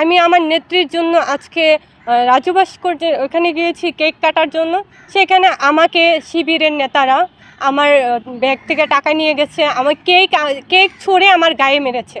আমি আমার নেত্রীর জন্য আজকে রাজু ভাস্কর্যের ওখানে গিয়েছি, কেক কাটার জন্য। সেখানে আমাকে শিবিরের নেতারা আমার ব্যাগ থেকে টাকা নিয়ে গেছে। আমার কেক কেক ছুঁড়ে আমার গায়ে মেরেছে।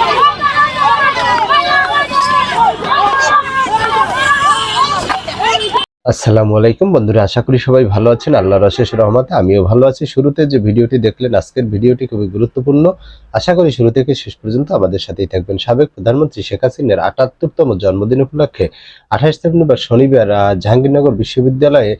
আসসালামু আলাইকুম বন্ধুরা, আশা করি সবাই ভালো আছেন। আল্লাহর অশেষ রহমতে আমিও ভালো আছি। শুরুতে যে ভিডিওটি দেখলেন, আজকের ভিডিওটি খুবই গুরুত্বপূর্ণ। আশা করি শুরু থেকে শেষ পর্যন্ত আমাদের সাথেই থাকবেন সাবেক প্রধানমন্ত্রী শেখ হাসিনার আটাত্তরতম জন্মদিন উপলক্ষে আঠাশ সেপ্টেম্বর শনিবার জাহাঙ্গীরনগর বিশ্ববিদ্যালয়ে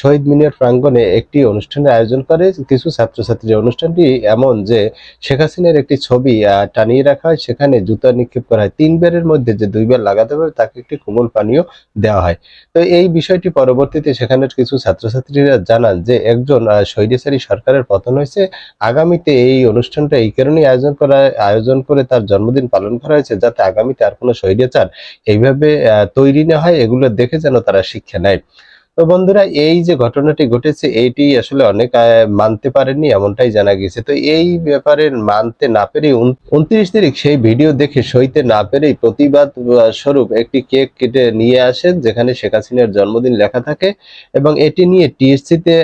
শহীদ মিনার প্রাঙ্গণে একটি অনুষ্ঠানের আয়োজন করে। কিছু ছাত্রছাত্রী অনুষ্ঠানটি এমন যে, শেখ হাসিনার একটি ছবি টানিয়ে রাখা হয়। সেখানে জুতা নিক্ষেপ করা হয়। তিনবারের মধ্যে যে দুইবার লাগাতে পারে, তাকে একটি কোমল পানীয় দেওয়া হয়। তো এই বিষয়টি পরবর্তীতে সেখানের কিছু ছাত্রছাত্রীরা জানান যে একজন স্বৈরাচারী সরকারের পতন হয়েছে। আগামীতে এই অনুষ্ঠানটা এই কারণেই আয়োজন করা, আয়োজন করে তার জন্মদিন পালন করা হয়েছে যাতে আগামীতে আর কোনো স্বৈরাচার এইভাবে তৈরি না হয়। এগুলো দেখে যেন তারা শিক্ষা নেয়। তো বন্ধুরা, এই যে ঘটনাটি ঘটেছে, এইটি আসলে অনেক মানতে পারেননি, এমনটাই জানা গেছে তো এই ব্যাপারে মানতে না পেরে উনত্রিশ তারিখ সেই ভিডিও দেখে সইতে না পেরেই প্রতিবাদ স্বরূপ একটি কেক কেটে নিয়ে আসেন, যেখানে শেখ হাসিনার জন্মদিন লেখা থাকে এবং এটি নিয়ে টিএসসিতে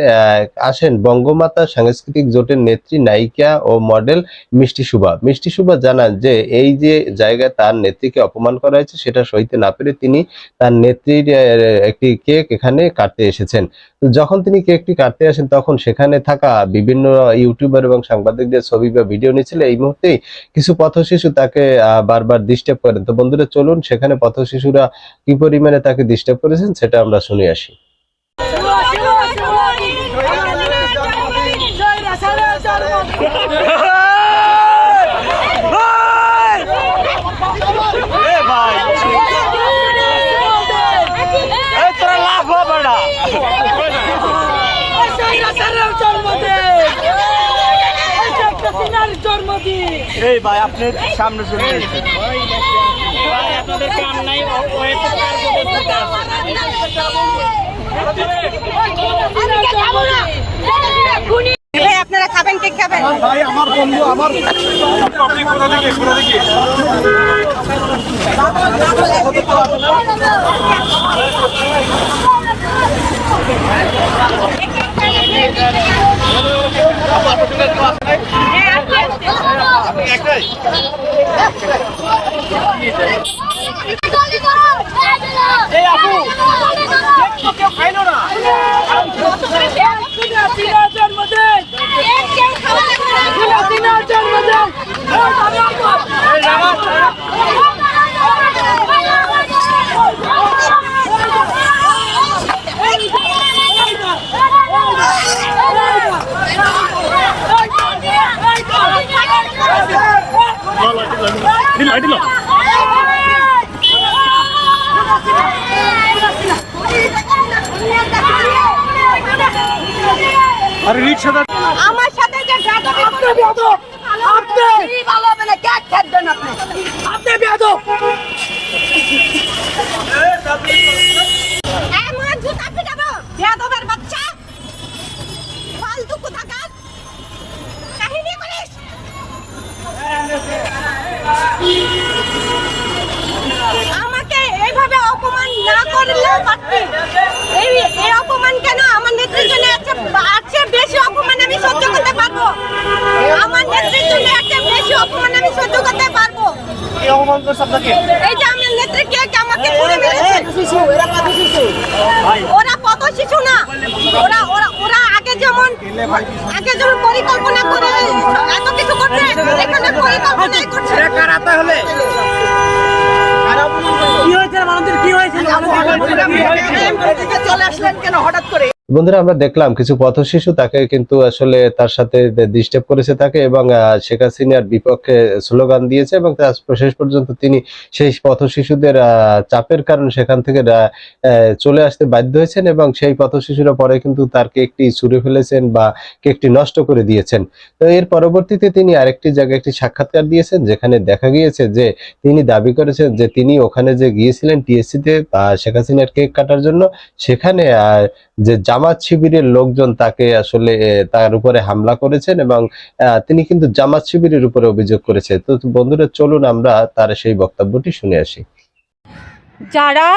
আসেন বঙ্গমাতা, সাংস্কৃতিক জোটের নেত্রী, নায়িকা ও মডেল মিষ্টি সুভা। মিষ্টি সুভা জানান যে, এই যে জায়গায় তার নেত্রীকে অপমান করা হয়েছে, সেটা সইতে না পেরে তিনি তার নেত্রীর একটি কেক এখানে কাটতে এসেছেন। তো যখন তিনি কেকটি কাটতে আসেন, তখন সেখানে থাকা বিভিন্ন ইউটিউবার এবং সাংবাদিকদের ছবি বা ভিডিও নিচ্ছিল। এই মুহূর্তেই কিছু পথ শিশু তাকে বারবার ডিস্টার্ব করেন। তো বন্ধুরা, চলুন সেখানে পথ শিশুরা কি পরিমাণে তাকে ডিস্টার্ব করেছেন, সেটা আমরা শুনে আসি এ ভাই এই তোরা লাভ হবে না এই ভাই আপনি সামনে চলে এসেছেন আপনাদের কাম নাই ভাই আপনারা খাবেন কেক খাবেন? ভাই আমার বন্ধু আমার আপনি কোথা থেকে কোথা থেকে একটাই এই আপু। আরে রিক্সাটা আমার সাথে যে আপনি ভালো হবে না? কেক খাবেন আপনি? আপনি বেয়াদব। আমার জুতা পিটাবো বেয়াদবের বাচ্চা? আমাকে এইভাবে অপমান না করলে পারতি এই এই অপমান কেন? আমার নেত্রীর জন্য আছে আছে বেশি অপমান আমি সহ্য করতে পারব। আমার নেত্রীর জন্য একটা বেশি অপমান আমি সহ্য করতে পারব। কি অপমান করছে আপনাকে? এই যে আমার নেত্রী কে আমাকে ছুড়ে মেরেছে? ওরা কত শিশু না। ওরা ওরা আগে যেমন পরিকল্পনা করে এত কিছু করছে এখানে পরিকল্পনাই করছে কারা তাহলে কি হয়েছে মানুষের কি হয়েছে চলে আসলেন কেন হঠাৎ করে বন্ধুরা, আমরা দেখলাম কিছু পথ শিশু তাকে কিন্তু আসলে তার সাথে ডিস্টার্ব করেছে তাকে এবং শেখ হাসিনার বিপক্ষে স্লোগান দিয়েছে এবং শেষ পর্যন্ত তিনি সেই পথ শিশুদের চাপের কারণে সেখান থেকে চলে আসতে বাধ্য হয়েছেন এবং সেই পথ শিশুরা পরে কিন্তু তার কেকটি ছুঁড়ে ফেলেছেন বা কেকটি নষ্ট করে দিয়েছেন। তো এর পরবর্তীতে তিনি আরেকটি জায়গায় একটি সাক্ষাৎকার দিয়েছেন যেখানে দেখা গিয়েছে যে তিনি দাবি করেছেন যে তিনি ওখানে যে গিয়েছিলেন টিএসসিতে শেখ হাসিনার কেক কাটার জন্য, সেখানে যে জামাত শিবিরের লোকজন তাকে আসলে তার উপরে হামলা করেছেন এবং তিনি কিন্তু জামাত শিবিরের উপরে অভিযোগ করেছে। তো বন্ধুরা চলুন আমরা তার সেই বক্তব্যটি শুনে আসি। যারা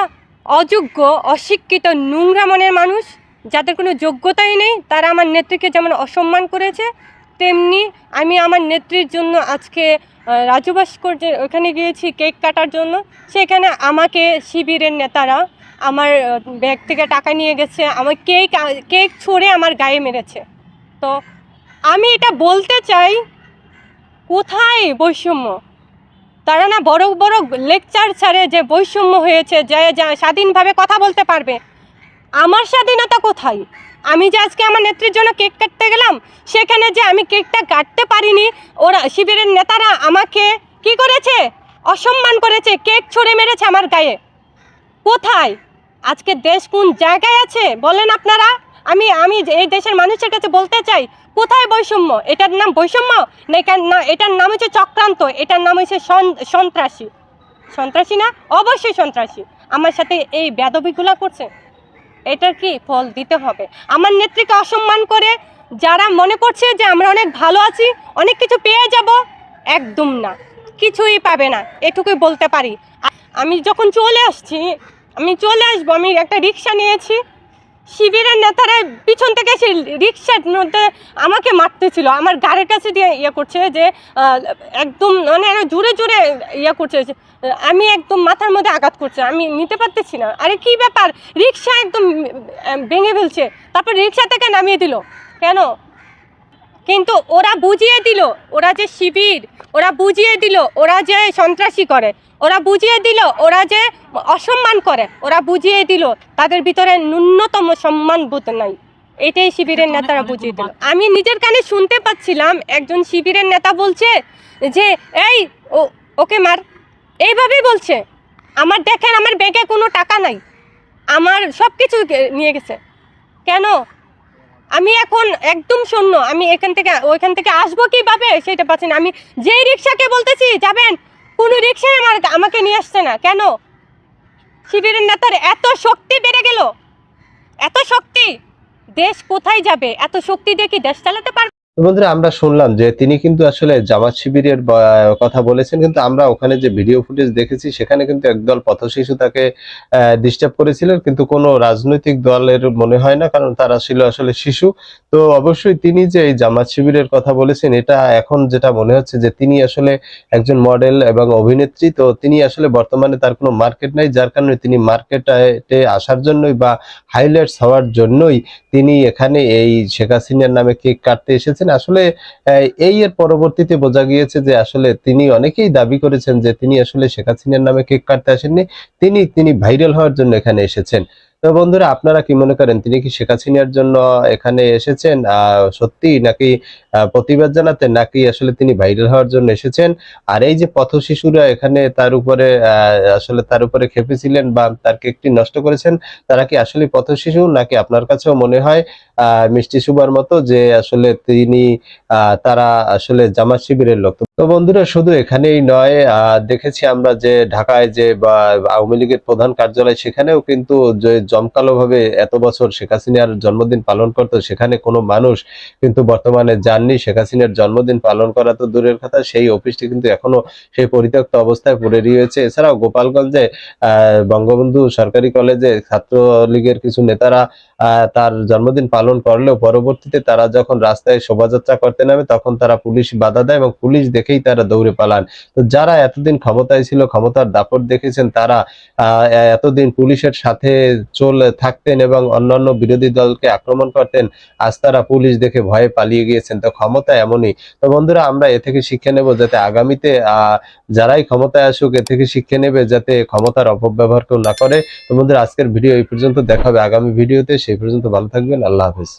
অযোগ্য অশিক্ষিত নোংরা মনের মানুষ যাদের কোনো যোগ্যতাই নেই তারা আমার নেত্রীকে যেমন অসম্মান করেছে তেমনি আমি আমার নেত্রীর জন্য আজকে আহ, রাজু ভাস্কর্যের ওখানে গিয়েছি কেক কাটার জন্য। সেখানে আমাকে শিবিরের নেতারা আমার ব্যাগ থেকে টাকা নিয়ে গেছে। আমার কেক কেক ছড়ে আমার গায়ে মেরেছে। তো আমি এটা বলতে চাই, কোথায় বৈষম্য? তারা না বড় বড় লেকচার ছাড়ে যে বৈষম্য হয়েছে, যে, যা স্বাধীনভাবে কথা বলতে পারবে। আমার স্বাধীনতা কোথায়? আমি যে আজকে আমার নেত্রীর জন্য কেক কাটতে গেলাম, সেখানে যে আমি কেকটা কাটতে পারিনি, ওরা, শিবিরের নেতারা আমাকে কি করেছে? অসম্মান করেছে, কেক ছুঁড়ে মেরেছে আমার গায়ে। কোথায়? আজকে দেশ কোন জায়গায় আছে? বলেন আপনারা। আমি আমি এই দেশের মানুষের কাছে বলতে চাই, কোথায় বৈষম্য? এটার নাম বৈষম্য? না না, এটার নাম হচ্ছে চক্রান্ত। এটার নাম হচ্ছে সন- সন্ত্রাসী। সন্ত্রাসী না? অবশ্যই সন্ত্রাসী। আমার সাথে এই বেদবিগুলা করছে। এটার কি ফল দিতে হবে? আমার নেত্রীকে অসম্মান করে যারা মনে করছে যে আমরা অনেক ভালো আছি, অনেক কিছু পেয়ে যাব, একদম না। কিছুই পাবে না। এটুকুই বলতে পারি। আমি যখন চলে আসছি আমি চলে আসব, আমি একটা রিক্সা নিয়েছি। শিবিরের নেতারা পিছন থেকে সেই রিক্সার মধ্যে আমাকে মারতেছিল। আমার গাড়ির কাছে দিয়ে ইয়ে করছে যে একদম মানে জোরে জোরে ইয়ে করছে আমি একদম মাথার মধ্যে আঘাত করছে, আমি নিতে পারতেছি না। আরে কি ব্যাপার? রিক্সা একদম ভেঙে ফেলছে। তারপর রিক্সা থেকে নামিয়ে দিল। কেন? কিন্তু ওরা বুঝিয়ে দিল ওরা যে শিবির ওরা বুঝিয়ে দিল ওরা যে সন্ত্রাসী করে ওরা বুঝিয়ে দিল ওরা যে অসম্মান করে ওরা বুঝিয়ে দিল তাদের ভিতরে ন্যূনতম সম্মান বোধ নাই। এটাই শিবিরের নেতারা বুঝিয়ে দিল। আমি নিজের কানে শুনতে পাচ্ছিলাম একজন শিবিরের নেতা বলছে যে এই ও ওকে মার। এইভাবেই বলছে। আমার দেখেন আমার ব্যাগে কোনো টাকা নাই। আমার সব কিছু নিয়ে গেছে। কেন? আমি এখন একদম শূন্য। আমি এখান থেকে, ওইখান থেকে আসব কীভাবে সেটা পাচ্ছি না। আমি যেই রিক্সাকে বলতেছি, যাবেন, কোনো রিক্সায় আমার আমাকে নিয়ে আসছে না। কেন? শিবিরের নেতার এত শক্তি বেড়ে গেল। এত শক্তি। দেশ কোথায় যাবে? এত শক্তি দিয়ে কি দেশ চালাতে পারবে? বন্ধুরা, আমরা শুনলাম যে তিনি কিন্তু আসলে জামাত শিবিরের কথা বলেছেন, কিন্তু আমরা ওখানে যে ভিডিও ফুটেজ দেখেছি, সেখানে কিন্তু একদল পথশিশু তাকে ডিস্টার্ব করেছিলেন, কিন্তু কোনো রাজনৈতিক দলের মনে হয় না, কারণ তারা ছিল আসলে শিশু। তো অবশ্যই তিনি যে এই জামাত শিবিরের কথা বলেছেন, এটা এখন যেটা মনে হচ্ছে যে তিনি আসলে একজন মডেল এবং অভিনেত্রী, তো তিনি আসলে বর্তমানে তার কোনো মার্কেট নাই, যার কারণে তিনি মার্কেটে আসার জন্যই বা হাইলাইটস হওয়ার জন্যই তিনি এখানে এই শেখ হাসিনার নামে কেক কাটতে এসেছেন। আসলে আহ, এই এর পরবর্তীতে বোঝা গিয়েছে যে আসলে তিনি অনেকেই দাবি করেছেন যে তিনি আসলে শেখ হাসিনার নামে কেক কাটতে আসেননি। তিনি তিনি ভাইরাল হওয়ার জন্য এখানে এসেছেন। তো বন্ধুরা, আপনারা কি মনে করেন, তিনি কি শেখ হাসিনার জন্য এখানে এসেছেন? সত্যি নাকি প্রতিবাদ জানাতে নাকি আসলে তিনি ভাইরাল হওয়ার জন্য এসেছেন? আর এই যে পথ শিশুরা এখানে তার উপরে আসলে তার উপরে খেপেছিলেন বা তার কেকটি নষ্ট করেছেন, তারা কি আসলে পথ শিশু? নাকি আপনার কাছেও মনে হয় মিষ্টি সুবার মতো যে আসলে তিনি তারা আসলে জামাত শিবিরের লোক? তো বন্ধুরা, শুধু এখানেই নয় দেখেছি আমরা যে ঢাকায় যে বা আওয়ামী লীগের প্রধান কার্যালয়, সেখানেও কিন্তু জমকালো ভাবে এত বছর শেখ হাসিনার জন্মদিন পালন করতো, সেখানে কোনো মানুষ কিন্তু বর্তমানে যাননি। শেখ হাসিনার জন্মদিন পালন করা তো দূরের কথা, সেই অফিসটি কিন্তু এখনও সেই পরিত্যক্ত অবস্থায় পড়ে রয়েছে। এছাড়াও গোপালগঞ্জে বঙ্গবন্ধু সরকারি কলেজে ছাত্রলীগের কিছু নেতারা তার জন্মদিন পালন করলেও পরবর্তীতে তারা যখন রাস্তায় শোভাযাত্রা করতে নামে, তখন তারা পুলিশ বাধা দেয় এবং পুলিশ দেখেই তারা দৌড়ে পালান। তো যারা এতদিন ক্ষমতায় ছিল, ক্ষমতার দাপট দেখেছেন তারা এতদিন পুলিশের সাথে চলে থাকতেন এবং অন্যান্য বিরোধী দলকে আক্রমণ করতেন। আজ তারা পুলিশ দেখে ভয়ে পালিয়ে গিয়েছেন। তো ক্ষমতা এমনই। তো বন্ধুরা, আমরা এ থেকে শিক্ষা নেব যাতে আগামীতে যারাই ক্ষমতায় আসুক, এ থেকে শিক্ষা নেবে যাতে ক্ষমতার অপব্যবহার কেউ না করে। তো বন্ধুরা, আজকের ভিডিও এই পর্যন্ত। দেখাবে আগামী ভিডিওতে। সেই পর্যন্ত ভালো থাকবেন। আল্লাহ হাফেজ।